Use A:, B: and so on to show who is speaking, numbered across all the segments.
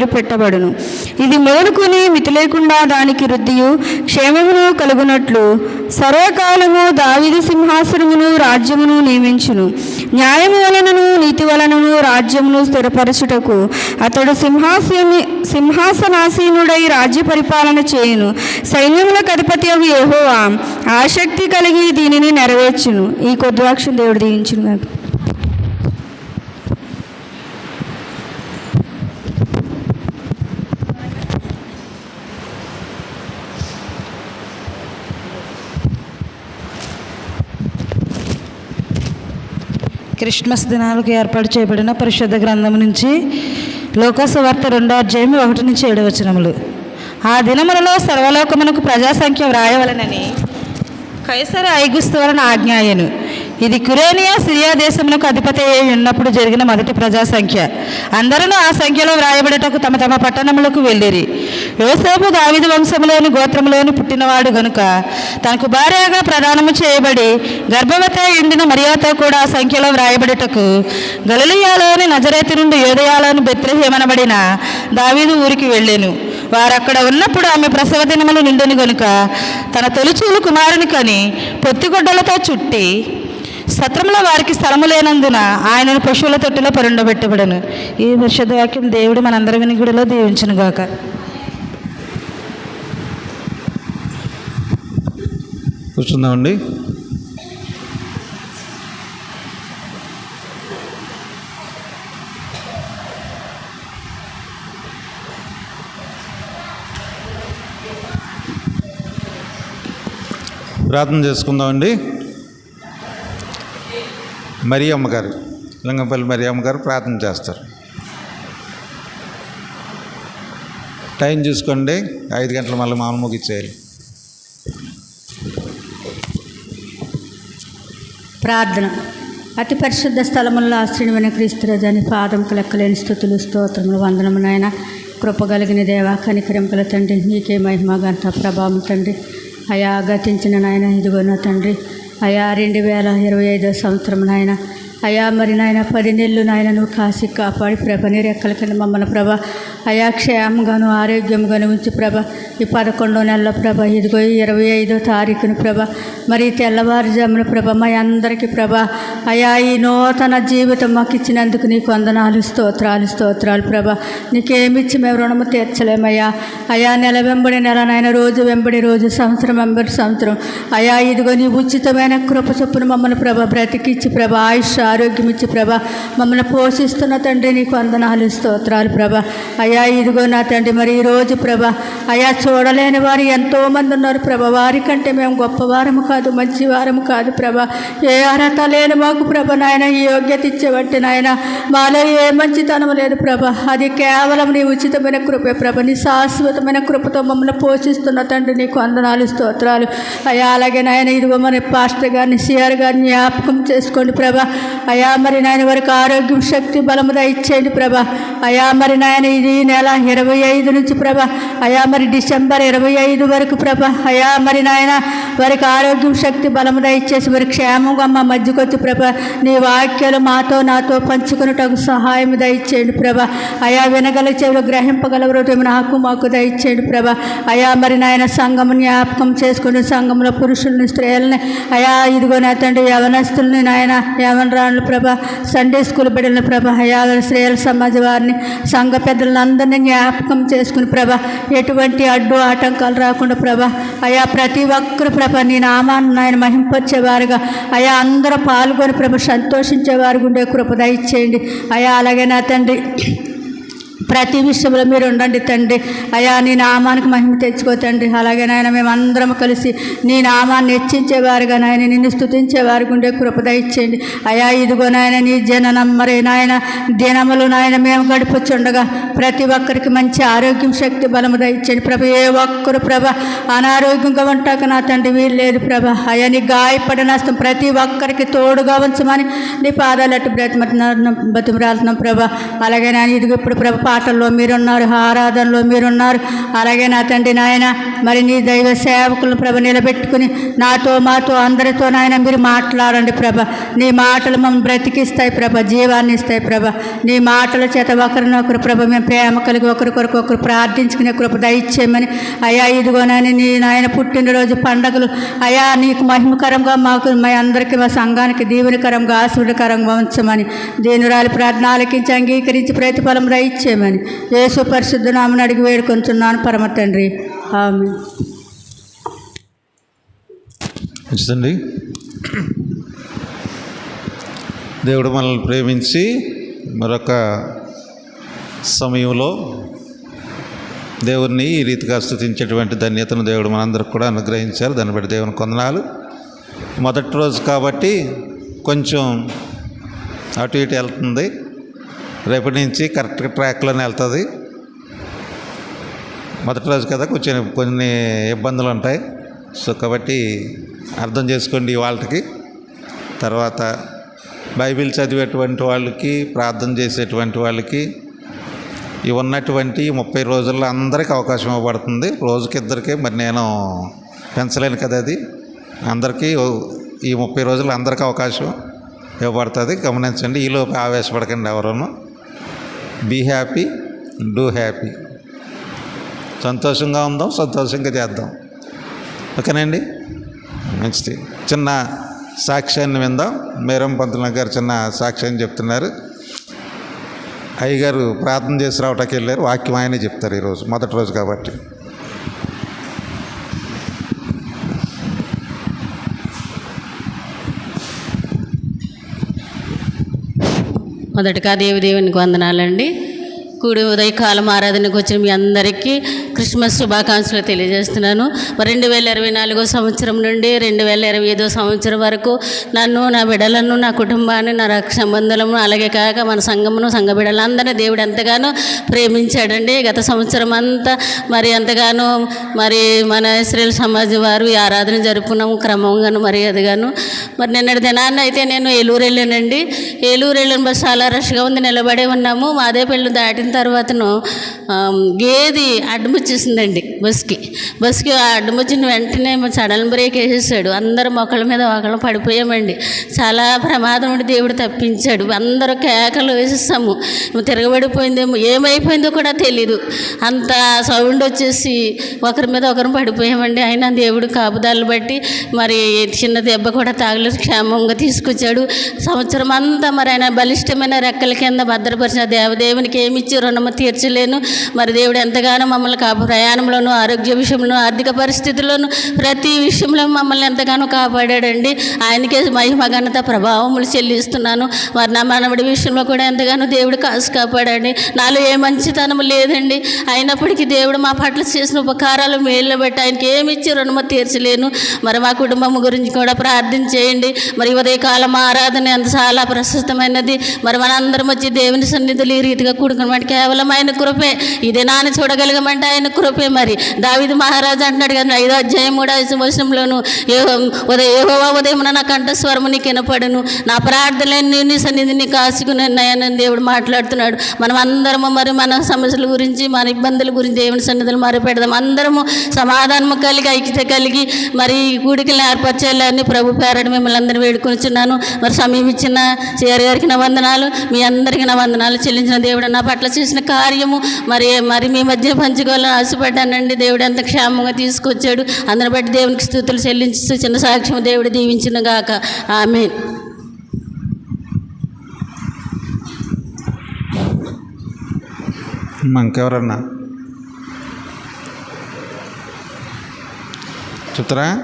A: పేరు పెట్టబడును. ఇది మేలుకొని మితి లేకుండా దానికి వృద్ధియు క్షేమమును కలుగునట్లు సర్వకాలము దావిది సింహాసనమును రాజ్యమును నియమించును. న్యాయము వలనను నీతి వలనను రాజ్యమును స్థిరపరచుటకు అతడు సింహాసని సింహాసనాసీనుడై రాజ్య పరిపాలన చేయును. సైన్యములకు అధిపతి అవి యెహోవా ఆసక్తి కలిగి దీనిని నెరవేర్చును. ఈ కొద్దివాక్షం దేవుడు దీవించును నాకు
B: క్రిస్మస్ దినాలకు ఏర్పాటు చేయబడిన పరిశుద్ధ గ్రంథం నుంచి లోకసువార్త రెండో అధ్యాయం ఒకటి నుంచి ఏడు వచనములు. ఆ దినములలో సర్వలోకమునకు ప్రజాసంఖ్య వ్రాయవలనని కైసర ఐగుస్తు వలన ఆజ్ఞాయను. ఇది కురేనియా సిరియా దేశమునకు అధిపతి అయి ఉన్నప్పుడు జరిగిన మొదటి ప్రజా సంఖ్య అందరూ ఆ సంఖ్యలో వ్రాయబడటకు తమ తమ పట్టణములకు వెళ్ళిరి. యోసేపు దావిది వంశంలోని గోత్రములోని పుట్టినవాడు గనుక తనకు భార్యగా ప్రదానము చేయబడి గర్భవతి ఎండిన ఉండిన మరియాతో కూడా ఆ సంఖ్యలో వ్రాయబడుటకు గలలియాలోని నజరేతి నుండి యోదయాలోని బెత్రహేమనబడిన దావీదు ఊరికి వెళ్ళాను. వారు అక్కడ ఉన్నప్పుడు ఆమె ప్రసవ దినములు నిండుని గనుక తన తొలిచూలు కుమారుని కని పొత్తిగుడ్డలతో చుట్టి సత్రంలో వారికి స్థలము లేనందున ఆయనను పశువుల తొట్టిలో పరుండబెట్టబడను. ఈ పరిశుద్ధ వాక్యం దేవుడు మనందరి వినిగుడిలో దీవించను గాక.
C: కూర్చుందామండి. ప్రార్థన చేసుకుందామండి. మరి అమ్మగారు లింగంపల్లి మరి అమ్మగారు ప్రార్థన చేస్తారు. టైం చూసుకోండి ఐదు గంటల మళ్ళీ మామూలు ముగిచ్చేయాలి
D: ప్రార్థన. అతి పరిశుద్ధ స్థలముల్లో ఆశ్రయమైన క్రీస్తు రజాని పాదంకు లెక్కలేని స్థుతులు స్తోత్రములు వందనము నాయన కృప కలిగిన దేవ కనికరింపుల తండ్రి నీకే మహిమ గంత ప్రభావం తండ్రి. అయా గతించిన నాయన ఇదిగో నా తండ్రి. అయా రెండు వేల ఇరవై ఐదో సంవత్సరం నాయన అయా మరి నాయన పది నెలలు నాయన నువ్వు కాసి కాపాడి ప్రభ నీ రెక్కల కింద మమ్మల్ని ప్రభ అయా క్షేమంగాను ఆరోగ్యంగాను ఉంచి ప్రభ ఈ పదకొండో నెలల ప్రభ ఇదిగో ఇరవై ఐదో తారీఖున ప్రభ మరి తెల్లవారుజామున ప్రభ మా అందరికీ ప్రభ అయా ఈ నూతన జీవితం మాకు ఇచ్చినందుకు నీకు వందనాలు స్తోత్రాలు స్తోత్రాలు ప్రభ నీకేమిచ్చి మేము రుణము తీర్చలేమయ్యా. అయా నెల వెంబడి నెల నాయన రోజు వెంబడి రోజు సంవత్సరం వెంబడి సంవత్సరం అయా ఇదిగో నీ ఉచితమైన కృప చొప్పున మమ్మల్ని ప్రభ బ్రతికిచ్చి ప్రభ ఆయుష్ ఆరోగ్యం ఇచ్చి ప్రభ. మమ్మల్ని పోషిస్తున్న తండ్రి నీకు వందనాలు స్తోత్రాలు ప్రభ. అయా ఇదిగో నా తండ్రి మరి ఈ రోజు ప్రభ అయా చూడలేని వారు ఎంతోమంది ఉన్నారు ప్రభ. వారికంటే మేము గొప్పవారము కాదు మంచి వారము కాదు ప్రభ. ఏ అర్హత లేని మాకు ప్రభ నాయన ఈ యోగ్యత ఇచ్చేవంటి నాయన. మాలో ఏ మంచితనం లేదు ప్రభ. అది కేవలం నీ ఉచితమైన కృపే ప్రభ. నీ శాశ్వతమైన కృపతో మమ్మల్ని పోషిస్తున్న తండ్రి నీకు వందనాలు స్తోత్రాలు. అయా అలాగే నాయన ఇదిగో మన పాస్టర్ గారిని సిఆర్ గారిని జ్ఞాపకం చేసుకోండి ప్రభ. అయా మరి నాయన వారికి ఆరోగ్యం శక్తి బలము ఇచ్చేయండి ప్రభ. అయా మరి నాయన ఇది నెల ఇరవై ఐదు నుంచి ప్రభ. అయా మరి డిసెంబర్ ఇరవై ఐదు వరకు ప్రభ. అయా మరి నాయన వారికి ఆరోగ్యం శక్తి బలము ఇచ్చేసి వారి క్షేమంగా మా మధ్యకొచ్చి ప్రభ. నీ వాక్యాలు మాతో నాతో పంచుకున్నటకు సహాయం దయచేయండి ప్రభ. అయా వినగల చెవులు గ్రహింపగల హృదయం నాకు మాకు దయచేయండి ప్రభ. అయా మరి నాయన సంఘము జ్ఞాపకం చేసుకుని సంఘంలో పురుషుల్ని స్త్రీలని అయా ఇదిగో నా తండ్రి యవనస్తుల్ని నాయన యవనరాళ్ళు ప్రభ. సండే స్కూల్ బిడ్డల ప్రభ అయా శ్రేయల సమాజ వారిని సంఘ పెద్దలను అందరినీ జ్ఞాపకం చేసుకుని ప్రభ ఎటువంటి అడ్డు ఆటంకాలు రాకుండా ప్రభ అయా ప్రతి ఒక్కరు ప్రభ నీ నామాన్ని నాయన మహింపొచ్చేవారుగా అయా అందరూ పాల్గొని ప్రభ సంతోషించేవారు ఉండే కృప దయచేయండి. అయా అలాగే నా తండ్రి ప్రతి విషయంలో మీరు ఉండండి తండ్రి. అయా నీ నామానికి మహిమ తెచ్చుకో తండ్రి. అలాగే నాయన మేమందరం కలిసి నీ నామాన్ని హెచ్చించేవారుగా నాయన నిన్ను స్థుతించేవారు ఉండే కృపద ఇచ్చేయండి అయా ఇదిగో నాయన నీ జననం మరి నాయన దినములు నాయన మేము గడిపొచ్చుండగా ప్రతి ఒక్కరికి మంచి ఆరోగ్యం శక్తి బలము దయచేయండి. ప్రభ ఏ ఒక్కరు ప్రభ అనారోగ్యంగా ఉంటాక నా తండ్రి వీలు లేదు ప్రభ. అయా నీ గాయపడిన నష్టం ప్రతి ఒక్కరికి తోడుగా ఉంచమని నీ పాదాలు అట్టు బతిమరాలుతున్నాం ప్రభ. అలాగే నాయన ఇదిగో ఇప్పుడు ప్రభ పాటల్లో మీరున్నారు ఆరాధనలో మీరున్నారు. అలాగే నా తండ్రి నాయన మరి నీ దైవ సేవకులను ప్రభ నిలబెట్టుకుని నాతో మాతో అందరితో నాయన మీరు మాట్లాడండి ప్రభ. నీ మాటలు మమ్మల్ని బ్రతికిస్తాయి ప్రభ జీవాన్ని ఇస్తాయి ప్రభ. నీ మాటల చేత ఒకరినొకరు ప్రభ మేము ప్రేమ కలిగి ఒకరికొరకు ఒకరు ప్రార్థించుకునే కృప దయచేయమని. అయ్యా ఇదిగోనని నీ నాయన పుట్టినరోజు పండగలు. అయ్యా నీకు మహిమకరంగా మాకు మా అందరికీ మా సంఘానికి దీవెనకరంగా ఆశీర్వదకరంగా ఉంచమని. దీనురాలి ప్రార్థన ఆలకించి అంగీకరించి ప్రతిఫలం దయచేయమని. యేసు పరిశుద్ధ నామని అడిగి వేడుకొంచున్నాను పరమ తండ్రి. ఆమె
C: మంచిదండి దేవుడు మనల్ని ప్రేమించి మరొక సమయంలో దేవుణ్ణి ఈ రీతిగా స్థుతించేటువంటి ధన్యతను దేవుడు మనందరికి కూడా అనుగ్రహించారు. దాన్ని బట్టి దేవుని కొందనాలు. మొదటి రోజు కాబట్టి కొంచెం అటు ఇటు వెళ్తుంది. రేపటి నుంచి కరెక్ట్ ట్రాక్లోనే వెళ్తుంది. మొదటి రోజు కదా కొంచెం కొన్ని ఇబ్బందులు ఉంటాయి సో కాబట్టి అర్థం చేసుకోండి వాళ్ళకి. తర్వాత బైబిల్ చదివేటువంటి వాళ్ళకి ప్రార్థన చేసేటువంటి వాళ్ళకి ఇవి ఉన్నటువంటి ముప్పై రోజుల్లో అందరికీ అవకాశం ఇవ్వబడుతుంది. రోజుకి ఇద్దరికి మరి నేను పెంచలేను కదా అది. అందరికీ ఈ ముప్పై రోజులు అందరికీ అవకాశం ఇవ్వబడుతుంది. గమనించండి. ఈలోపు ఆవేశపడకండి ఎవరును. బీ హ్యాపీ డూ హ్యాపీ సంతోషంగా ఉందాం సంతోషంగా చేద్దాం. ఓకేనండి? మంచిది చిన్న సాక్ష్యాన్ని విందాం. మేరం పంతుల గారు చిన్న సాక్ష్యాన్ని చెప్తున్నారు. అయ్యగారు ప్రార్థన చేసి రావటానికి వెళ్ళారు. వాక్యం ఆయనే చెప్తారు ఈరోజు మొదటి రోజు కాబట్టి.
E: మొదటగా దేవిదేవునికి వందనాలండి. కూడి ఉదయకాలం ఆరాధనకు వచ్చిన మీ అందరికీ క్రిస్మస్ శుభాకాంక్షలు తెలియజేస్తున్నాను. మరి రెండు వేల ఇరవై నాలుగో సంవత్సరం నుండి రెండు వేల ఇరవై ఐదో సంవత్సరం వరకు నన్ను నా బిడ్డలను నా కుటుంబాన్ని నా రక్ష సంబంధులను అలాగే కాక మన సంఘమును సంఘ బిడ్డలందరినీ దేవుడు ఎంతగానో ప్రేమించాడండి. గత సంవత్సరం అంతా మరి ఎంతగానో మరి మన ఇస్రాయేల్ సమాజం వారు ఈ ఆరాధన జరుపుకున్నాము క్రమంగాను మరి అదిగాను. మరి నిన్నటి దినాన్ని అయితే నేను ఏలూరు వెళ్ళానండి. ఏలూరు వెళ్ళిన బస్సు చాలా రష్గా ఉంది నిలబడే ఉన్నాము. మాదేపల్లి దాటిన తర్వాతను గేది అడ్డం వచ్చేసిందండి బస్కి. బస్కి అడ్డమొచ్చిన వెంటనే సడన్ బ్రేక్ వేసేసాడు. అందరూ మొక్కల మీద ఒకళ్ళు పడిపోయామండి. చాలా ప్రమాదం ఉండి దేవుడు తప్పించాడు. అందరూ కేకలు వేసేసాము. తిరగబడిపోయిందేమో ఏమైపోయిందో కూడా తెలీదు. అంత సౌండ్ వచ్చేసి ఒకరి మీద ఒకరు పడిపోయామండి. అయినా దేవుడు కాపుదాలు బట్టి మరి చిన్న దెబ్బ కూడా తాగలేదు క్షేమంగా తీసుకొచ్చాడు. సంవత్సరం అంతా మరి ఆయన బలిష్టమైన రెక్కల కింద భద్రపరిచిన దేవదేవునికి ఏమి ఇచ్చి రుణము తీర్చలేను. మరి దేవుడు ఎంతగానో మమ్మల్ని కాపు ప్రయాణంలోనూ ఆరోగ్య విషయంలో ఆర్థిక పరిస్థితుల్లోనూ ప్రతి విషయంలో మమ్మల్ని ఎంతగానో కాపాడాడండి. ఆయనకే మహిమ ఘనత ప్రభావములు చెల్లిస్తున్నాను. మరి నా మనవడి విషయంలో కూడా ఎంతగానో దేవుడు కాసు కాపాడండి నాలో ఏ మంచితనం లేదండి. అయినప్పటికీ దేవుడు మా పట్ల చేసిన ఉపకారాలు మేలు బట్టి ఆయనకి ఏమి ఇచ్చి రుణము తీర్చలేను. మరి మా కుటుంబం గురించి కూడా ప్రార్థన చేయండి. మరి ఉదయకాలం ఆరాధన ఎంత చాలా ప్రశస్తమైనది. మరి మనందరం వచ్చి దేవుని సన్నిధులు ఈ రీతిగా కూడుకున్నమాట కేవలం ఆయన కృపే. ఇదే నాన్న చూడగలిగమంటే ఆయన కృపే మరి. దావిది మహారాజు అంటున్నాడు కదా ఐదో అధ్యాయం మూడో వచనంలోను ఉదయ ఏహోవా ఉదయం నా కంఠస్వరము నీకు వినపడను. నా ప్రార్థనలన్నీ నీ సన్నిధి నీకు ఆశకుని దేవుడు మాట్లాడుతున్నాడు. మనం అందరము మరి మన సమస్యల గురించి మన ఇబ్బందుల గురించి దేవుని సన్నిధులు మరి పెడదాం. అందరము సమాధానము కలిగి ఐక్యత కలిగి మరి కూడికలు కూడికలను ఏర్పరచాలని ప్రభు పేరట మిమ్మల్ని అందరినీ వేడుకొనిచున్నాను. మరి సమయం ఇచ్చిన చేరి గారికి నా వందనాలు. మీ అందరికీ నా వందనాలు చెల్లించిన దేవుడు నా పట్ల చేసిన కార్యము మరి మరి మీ మధ్య పంచుకోవాలని ఆశపడ్డానండి. దేవుడు ఎంత క్షేమంగా తీసుకొచ్చాడు. అందరిని బట్టి దేవునికి స్థుతులు చెల్లించి చిన్న సాక్ష్యం దేవుడు దీవించిన గాక. ఆమె
C: ఇంకెవరన్నా? చెప్తారా?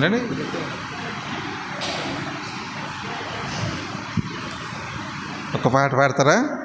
C: రండి. ఒక పాట పాడతారా?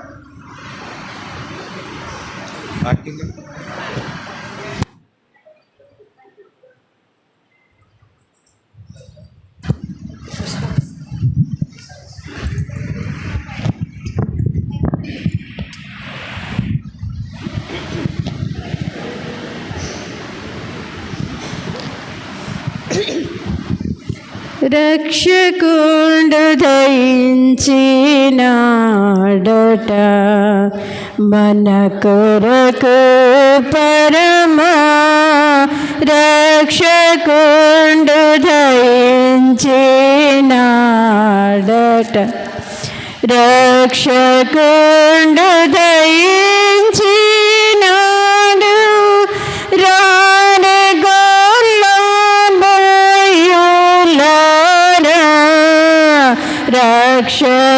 A: రక్షకుండు దయించినాడట మన కొరకు పరమా రక్షకుండు దయించినాడట రక్షకుండు దయించినాడు రాని గొల్లబోయులారా రక్షకుండు